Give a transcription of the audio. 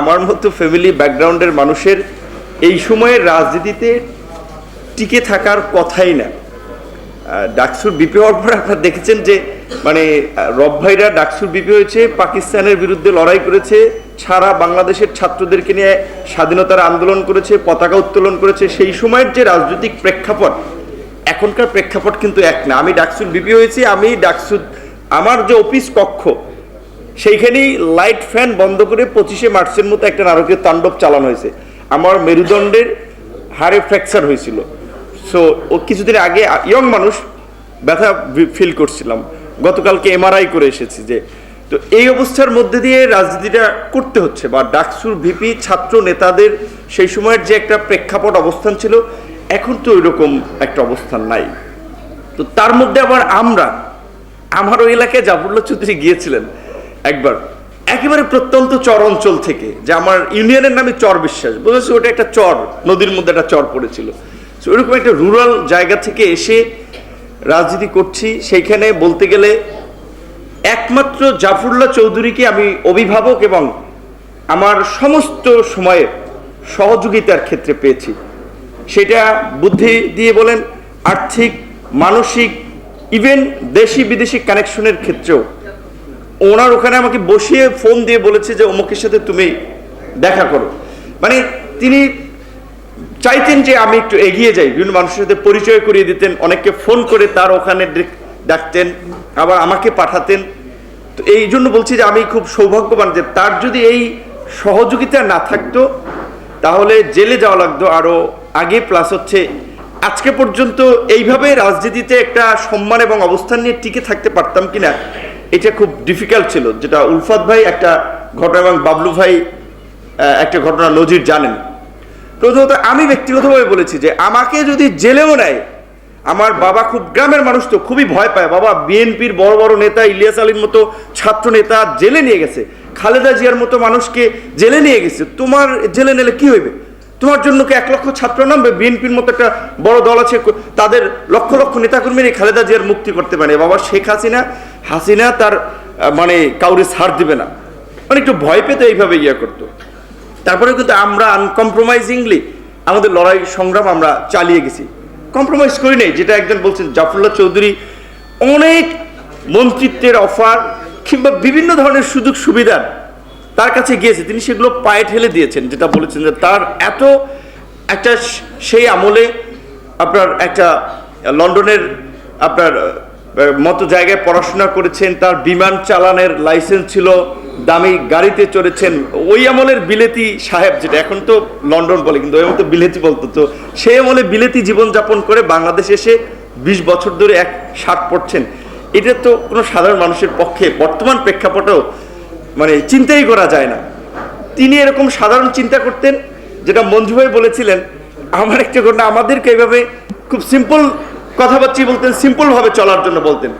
আমার মতো ফ্যামিলি ব্যাকগ্রাউন্ডের মানুষের এই সময়ের রাজনীতিতে টিকে থাকার কথাই না। ডাকসুর বিপি হওয়ার পর আপনারা দেখেছেন যে মানে রব ভাইরা ডাকসুর বিপি হয়েছে, পাকিস্তানের বিরুদ্ধে লড়াই করেছে, সারা বাংলাদেশের ছাত্রদেরকে নিয়ে স্বাধীনতার আন্দোলন করেছে, পতাকা উত্তোলন করেছে। সেই সময়ের যে রাজনৈতিক প্রেক্ষাপট, এখনকার প্রেক্ষাপট কিন্তু এক না। আমি ডাকসুর বিপি হয়েছি, আমি ডাকসুর, আমার যে অফিস কক্ষ সেইখানেই লাইট ফ্যান বন্ধ করে পঁচিশে মার্চের মতো একটা নারকীয় তাণ্ডব চালানো হয়েছে। আমার মেরুদণ্ডের হাড়ে ফ্র্যাকচার হয়েছিল। সো ও কিছুদিন আগে ইয়ং মানুষ ব্যথা ফিল করছিলাম। গতকালকে এমআরআই করে এসেছি যে, তো এই অবস্থার মধ্যে দিয়ে রাজনীতিটা করতে হচ্ছে বা ডাকসুর ভিপি ছাত্র নেতাদের সেই সময়ের যে একটা প্রেক্ষাপট অবস্থান ছিল, এখন তো ওইরকম একটা অবস্থান নাই। তো তার মধ্যে আবার আমরা, আমার ওই এলাকায় জাফরুল্লাহ চৌধুরী গিয়েছিলেন। একবার একেবারে প্রত্যন্ত চর অঞ্চল থেকে যে আমার ইউনিয়নের নামে চর বিশ্বাস বুঝেছি? ওটা একটা চর নদীর মধ্যে একটা চর পড়েছিল। So, ওইরকম একটা রুরাল জায়গা থেকে এসে রাজনীতি করছি সেইখানে বলতে গেলে একমাত্র জাফরুল্লাহ চৌধুরীকে আমি অভিভাবক এবং আমার সমস্ত সময়ে সহযোগিতার ক্ষেত্রে পেয়েছি। সেটা বুদ্ধি দিয়ে বলেন আর্থিক মানসিক ইভেন দেশি বিদেশি কানেকশনের ক্ষেত্রেও ওনার ওখানে আমাকে বসিয়ে ফোন দিয়ে বলেছে যে, অমুকের সাথে তুমি দেখা করো। মানে তিনি চাইতেন যে আমি একটু এগিয়ে যাই। বিভিন্ন মানুষের সাথে পরিচয় করিয়ে দিতেন, অনেককে ফোন করে তার ওখানে ডেক- ডাকতেন, আবার আমাকে পাঠাতেন। তো এই জন্য বলছি যে, আমি খুব সৌভাগ্যবান যে তার যদি এই সহযোগিতা না থাকতো, তাহলে জেলে যাওয়া লাগতো আরও আগে। প্লাস হচ্ছে, আজকে পর্যন্ত এইভাবে রাজনীতিতে একটা সম্মান এবং অবস্থান নিয়ে টিকে থাকতে পারতাম কিনা এটা খুব ডিফিকাল্ট ছিল, যেটা উলফাত ভাই একটা ঘটনা এবং বাবলু ভাই একটা ঘটনা নজির জানেন। প্রথমত আমি ব্যক্তিগতভাবে বলেছি যে আমাকে যদি জেলেও নেয়, আমার বাবা খুব গ্রামের মানুষ তো, খুবই ভয় পায়। বাবা বিএনপির বড় বড় নেতা, ইলিয়াস আলীর মতো ছাত্র নেতা জেলে নিয়ে গেছে। খালেদা জিয়ার মতো মানুষকে জেলে নিয়ে গেছে। তোমার জেলে নিলে কি হইবে? তোমার জন্য কি এক লক্ষ ছাত্র নামবে? বিএনপির মতো একটা বড় দল আছে তাদের লক্ষ লক্ষ নেতাকর্মীরা খালেদা জিয়ার মুক্তি করতে পারে। বাবা শেখ হাসিনা হাসিনা তার মানে কাউরে ছাড় দিবে না। মানে একটু ভয় পেতে এইভাবে ইয়ে করতো। তারপরে কিন্তু আমরা আনকম্প্রোমাইজিংলি আমাদের লড়াই সংগ্রাম আমরা চালিয়ে গেছি। কম্প্রোমাইজ করি নাই, যেটা একজন বলছেন জাফরুল্লাহ চৌধুরী, অনেক মন্ত্রিত্বের অফার কিংবা বিভিন্ন ধরনের সুযোগ সুবিধার তার কাছে গিয়েছে, তিনি সেগুলো পায়ে ঠেলে দিয়েছেন, যেটা বলেছেন যে তার এত একটা সেই আমলে আপনার একটা লন্ডনের আপনার মতো জায়গায় পড়াশোনা করেছেন, তার বিমান চালানের লাইসেন্স ছিল, দামি গাড়িতে চড়েছেন, ওই আমলের বিলেতি সাহেব যেটা, এখন তো লন্ডন বলে, কিন্তু ওই মতো বিলেতি বলতো, তো সেই আমলে বিলেতি জীবনযাপন করে বাংলাদেশে এসে বিশ বছর ধরে এক শার্ট পড়ছেন। এটা তো কোনো সাধারণ মানুষের পক্ষে, বর্তমান প্রেক্ষাপটেও মানে চিন্তাই করা যায় না। তিনি এরকম সাধারণ চিন্তা করতেন, যেটা মঞ্জু ভাই বলেছিলেন, আমার একটা ঘটনা আমাদেরকে এইভাবে খুব সিম্পল কথাবার্তি বলতেন সিম্পলভাবে চলার জন্য বলতেন।